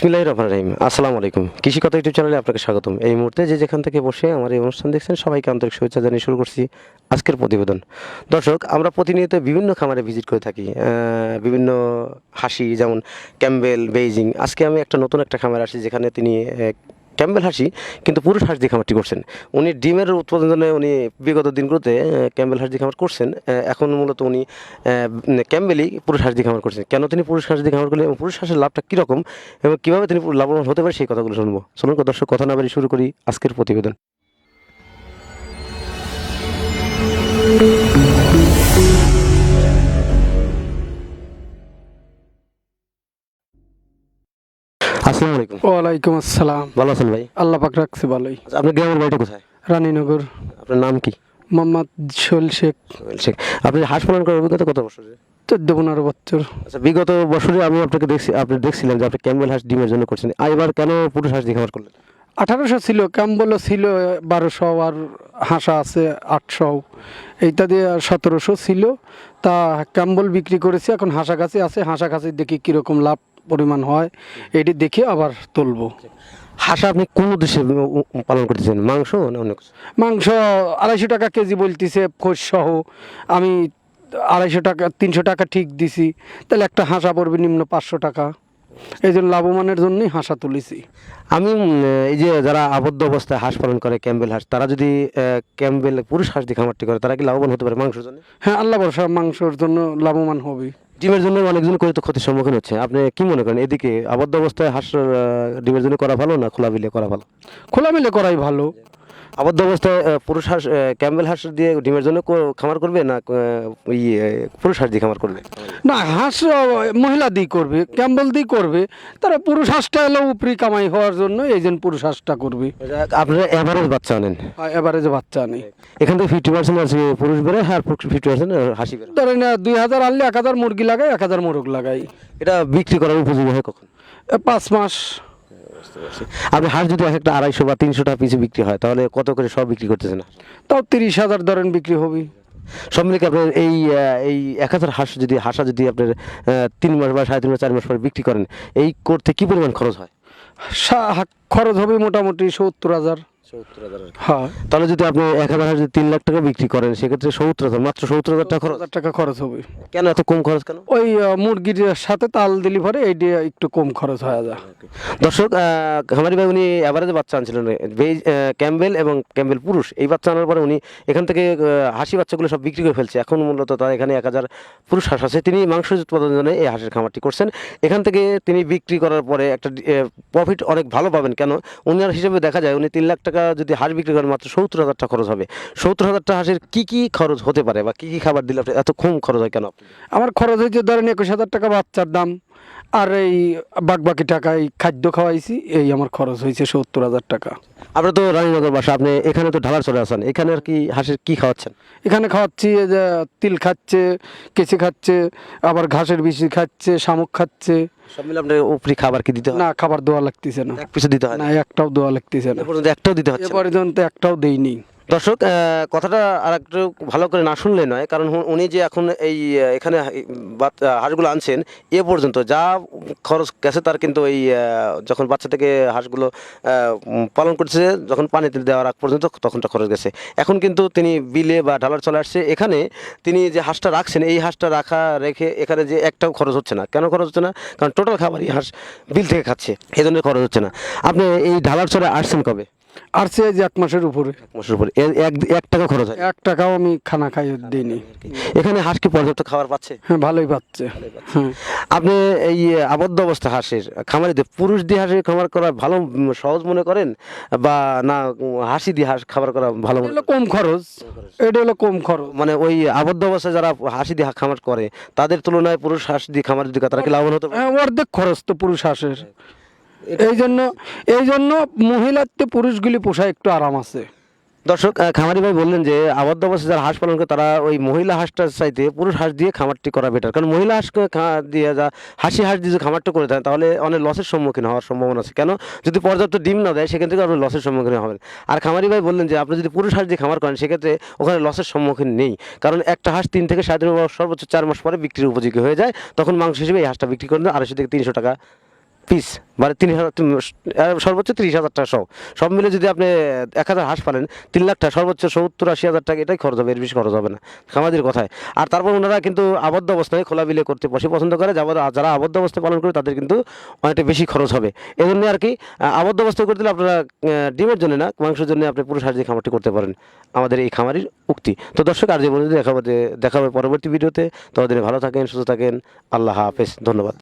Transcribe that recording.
বিসমিল্লাহ রহমান রহিম। আসসালামু আলাইকুম। কৃষি কথা ইউটিউব চ্যানেলে আপনাকে স্বাগতম। এই মুহূর্তে যে যেখান থেকে বসে আমার এই অনুষ্ঠান দেখছেন, সবাইকে আন্তরিক শুভেচ্ছা জানিয়ে শুরু করছি আজকের প্রতিবেদন। দর্শক, আমরা প্রতিনিয়ত বিভিন্ন খামারে ভিজিট করে থাকি। বিভিন্ন হাসি, যেমন ক্যাম্বেল, বেইজিং। আজকে আমি একটা নতুন একটা খামারে আসি, যেখানে তিনি ক্যাম্বেল হাসি, কিন্তু পুরুষ হাঁস দিয়ে খামারটি করছেন। উনি ডিমের উৎপাদনে উনি বিগত দিনগুলোতে ক্যাম্বেল হাঁস খামার করছেন। এখন মূলত উনি ক্যাম্বেলই পুরুষ হাঁস খামার করছেন। কেন তিনি পুরুষ হাঁস খামার করলেন এবং পুরুষ হাঁসের লাভটা কীরকম এবং কীভাবে তিনি লাভবান হতে পারে সেই কথাগুলো শুনব। শুনুন দর্শক, কথা না বাড়ি শুরু করি আজকের প্রতিবেদন। ওয়ালাইকুম আসসালাম। ভালো আছেন ভাই? আল্লাহ পাক রাখছে ভালোই। আচ্ছা, আপনার গ্রামের বাড়িটা কোথায়? রানীনগর। আপনার নাম কি? মোহাম্মদ শোল শেখ। শেখ। আপনি হাঁস পালন করার অভিজ্ঞতা কত বছরের চোদ্দ পনেরো বছর। আচ্ছা বিগত বছরে আমি আপনাকে দেখছি আপনি দেখছিলাম যে আপনি ক্যাম্বেল হাঁস ডিমের জন্য করছেন। এবার কেন পুরুষ হাঁস দিয়ে খামার করলেন? আঠারোশো ছিল ক্যাম্বলও ছিল বারোশো আর হাঁসা আছে আটশো। এইটা দিয়ে সতেরোশো ছিল। তা ক্যাম্বল বিক্রি করেছি এখন হাঁসা গাছে আছে হাঁসা গাছে দেখি কীরকম লাভ। পরিমাণ হয় এটি দেখে আবার তুলবো। হাঁস আপনি কোন উদ্দেশ্যে পালন করতেছেন? মাংস না অন্য মাংস আড়াইশো টাকা কেজি বলতেছে খোঁজ সহ আমি আড়াইশো টাকা তিনশো টাকা ঠিক দিছি। তাহলে একটা হাঁসা পড়বে নিম্ন পাঁচশো টাকা। এই জন্য লাভবানের জন্যই হাঁসা তুলেছি। আমি এই যে যারা আবদ্ধ অবস্থায় হাঁস পালন করে ক্যাম্বেল হাঁস তারা যদি ক্যাম্বেল পুরুষ হাঁস দিয়ে খামারটি করে তারা কি লাভবান হতে পারে মাংসের জন্য? হ্যাঁ আল্লাহ ভরসা মাংসের জন্য লাভবান হবে। ডিমের জন্য অনেকজন করে তো ক্ষতির সম্মুখীন হচ্ছে। আপনি কি মনে করেন এদিকে আবদ্ধ অবস্থায় হাঁস ডিমের জন্য করা ভালো না খোলা বিলে করা ভালো? খোলামেলে করাই ভালো। আবদ্ধ অবস্থায় পুরুষ হাঁস ক্যাম্বেল হাঁস দিয়ে ডিমের জন্য খামার করবে না ইয়ে পুরুষ হাঁস দিয়ে খামার করবে? না হাঁস মহিলা দিয়ে করবে ক্যাম্বল দিয়ে করবে। তারা পুরুষ হাঁসটা এলো উপরি কামাই হওয়ার জন্য এই জন্য পুরুষ হাঁসটা করবে। আপনারা এভারেজ বাচ্চা আনেন? এবারে যে বাচ্চা নেই। এখান থেকে ফিফটি পার্সেন্ট আছে পুরুষ বেড়ে আর ফিফটি পার্সেন্ট হাসি ধরেন আহ, দুই হাজার আনলে এক হাজার মুরগি লাগাই এক হাজার মোরগ লাগাই এটা বিক্রি করার উপযোগী হয় কখন? পাঁচ মাস। আপনি হাঁস যদি এক একটা আড়াইশো বা তিনশো টাকা পিছু বিক্রি হয় তাহলে কত করে সব বিক্রি করতেছেন? না তাও তিরিশ হাজার ধরেন বিক্রি হবে সব মিলে আপনার এই আহ, এই এক হাজার হাঁস যদি হাঁসা যদি আপনার আহ, তিন মাস বা সাড়ে তিন মাস চার মাস পরে বিক্রি করেন এই করতে কি পরিমাণ খরচ হয়? সা- খরচ হবে মোটামুটি সত্তর হাজার। সত্তর হাজার হ্যাঁ তাহলে যদি আপনি এক হাজার যদি তিন লাখ টাকা বিক্রি করেন সেক্ষেত্রে সত্তর হাজার মাত্র সত্তর হাজার টাকা খরচ। টাকা খরচ হবে। কেন এত কম খরচ কেন? ওই মুরগির সাথে তাল দিলি পরে এই একটু কম খরচ হয়ে যায়। দর্শক খামারি ভাই উনি অ্যাভারেজে বাচ্চা আনছিলেন। বেজ ক্যাম্বেল এবং ক্যাম্বেল পুরুষ এই বাচ্চা আনার পরে উনি এখান থেকে হাসি বাচ্চাগুলো সব বিক্রি করে ফেলছে। এখন মূলত তার এখানে এক হাজার পুরুষ হাঁস আছে। তিনি মাংস উৎপাদনের জন্য এই হাঁসের খামারটি করছেন। এখান থেকে তিনি বিক্রি করার পরে একটা প্রফিট অনেক ভালো পাবেন। কেন? উনার হিসেবে দেখা যায় উনি তিন লাখ টাকা যদি হাঁস বিক্রি করেন মাত্র সত্তর হাজার টাকা খরচ হবে। সত্তর হাজার টাকা হাঁসের কী কী খরচ হতে পারে বা কী কী খাবার দিলে আপনি এত কম খরচ হয় কেন? আমার খরচ হয়েছে ধরেন একুশ হাজার টাকা বাচ্চার দাম। আর এই বাকি টাকা এই খাদ্য খাওয়াইছি এই আমার খরচ হয়েছে সত্তর হাজার টাকা। আপনার তো রানীনগর বাসা আপনি এখানে তো ঢালার চলে আসেন এখানে আর কি হাঁসের কী খাওয়াচ্ছেন? এখানে খাওয়াচ্ছি যে তিল খাচ্ছে কেঁচে খাচ্ছে আবার ঘাসের বিচি খাচ্ছে শামুক খাচ্ছে। সব মিলে আপনার উপরি খাবার কি দিতে হয়? না খাবার দেওয়া লাগতেছে না। এক পিছু দিতে হয় না? একটাও দেওয়া লাগতেছে না। পর্যন্ত একটাও দিতে হচ্ছে। পর্যন্ত একটাও দেইনি। দর্শক কথাটা আর একটু ভালো করে না শুনলে নয়, কারণ উনি যে এখন এই এখানে হাঁসগুলো আনছেন, এ পর্যন্ত যা খরচ গেছে তার কিন্তু এই যখন বাচ্চা থেকে হাঁসগুলো পালন করছে যখন পানিতে দেওয়ার আগ পর্যন্ত তখনটা খরচ গেছে। এখন কিন্তু তিনি বিলে বা ঢালার চলে আসছে, এখানে তিনি যে হাঁসটা রাখছেন, এই হাঁসটা রাখা রেখে এখানে যে একটাও খরচ হচ্ছে না। কেন খরচ হচ্ছে না? কারণ টোটাল খাবারই হাঁস বিল থেকে খাচ্ছে এই জন্য খরচ হচ্ছে না। আপনি এই ঢালার চলে আসছেন কবে? আর সে যে এক মাসের উপরে। এক মাসের উপরে। এর এক এক টাকা খরচ হয়। এক টাকাও আমি খানা খাই দিইনি। এখানে হাঁস কি পর্যাপ্ত খাবার পাচ্ছে? হ্যাঁ ভালোই পাচ্ছে। হ্যাঁ। আপনি এই আবদ্ধ অবস্থা হাঁসের খামারিতে পুরুষ দিয়ে হাঁসের খাবার করা ভালো সহজ মনে করেন? বা না হাসি দিয়ে হাঁস খাবার করা ভালো মনে কম খরচ। এটা হলো কম খরচ। মানে ওই আবদ্ধ অবস্থায় যারা হাসি দিয়ে খামার করে তাদের তুলনায় পুরুষ হাঁস দিয়ে খামার যদি তারা কি লাভবান হতে হ্যাঁ, অর্ধেক খরচ তো পুরুষ হাঁসের। এই জন্য এই জন্য মহিলার তো পুরুষগুলি পোষা একটু আরাম আছে। দর্শক খামারি ভাই বললেন যে আবদ্ধ অবস্থায় যারা হাঁস পালন করে তারা ওই মহিলা হাঁসটার চাইতে পুরুষ হাঁস দিয়ে খামারটি করা বেটার কারণ মহিলা হাঁসকে খা- দিয়ে যা হাসি হাঁস দিয়ে খামারটা করে দেন তাহলে অনেক লসের সম্মুখীন হওয়ার সম্ভাবনা আছে। কেন? যদি পর্যাপ্ত ডিম না দেয় সেখান থেকে আপনি লসের সম্মুখীন হবেন আর খামারি ভাই বললেন যে আপনি যদি পুরুষ হাঁস দিয়ে খামার করেন সেক্ষেত্রে ওখানে লসের সম্মুখীন নেই। কারণ একটা হাঁস তিন থেকে সাড়ে তিন সর্বোচ্চ চার মাস পরে বিক্রির উপযোগী হয়ে যায়। তখন মাংস হিসেবে এই হাঁসটা বিক্রি করে দেন আড়াইশো থেকে তিনশো টাকা পিস মানে তিন হাজার সর্বোচ্চ তিরিশ হাজার টাকা সহ। সব মিলে যদি আপনি এক হাজার হাঁস পালেন, তিন লাখ টাকা, সর্বোচ্চ সত্তর আশি হাজার টাকা, এটাই খরচ হবে, এর বেশি খরচ হবে না। খামাদের কথায়। আর তারপর ওনারা কিন্তু আবদ্ধ অবস্থায় খোলা বিলে করতে বসে পছন্দ করে যারা আবদ্ধ অবস্থায় পালন করে, তাদের কিন্তু অনেকটা বেশি খরচ হবে। এই জন্য আর কি আবদ্ধ অবস্থায় করে দিলে আপনারা ডিমের জন্য না, মাংসের জন্য আপনি পুরো সাহায্যে খামারটি করতে পারেন। আমাদের এই খামারির উক্তি। তো দর্শক আর যে বলতে দেখাবো, দেখাবে পরবর্তী ভিডিওতে। ততদিনে ভালো থাকেন, সুস্থ থাকেন। আল্লাহ হাফেজ। ধন্যবাদ।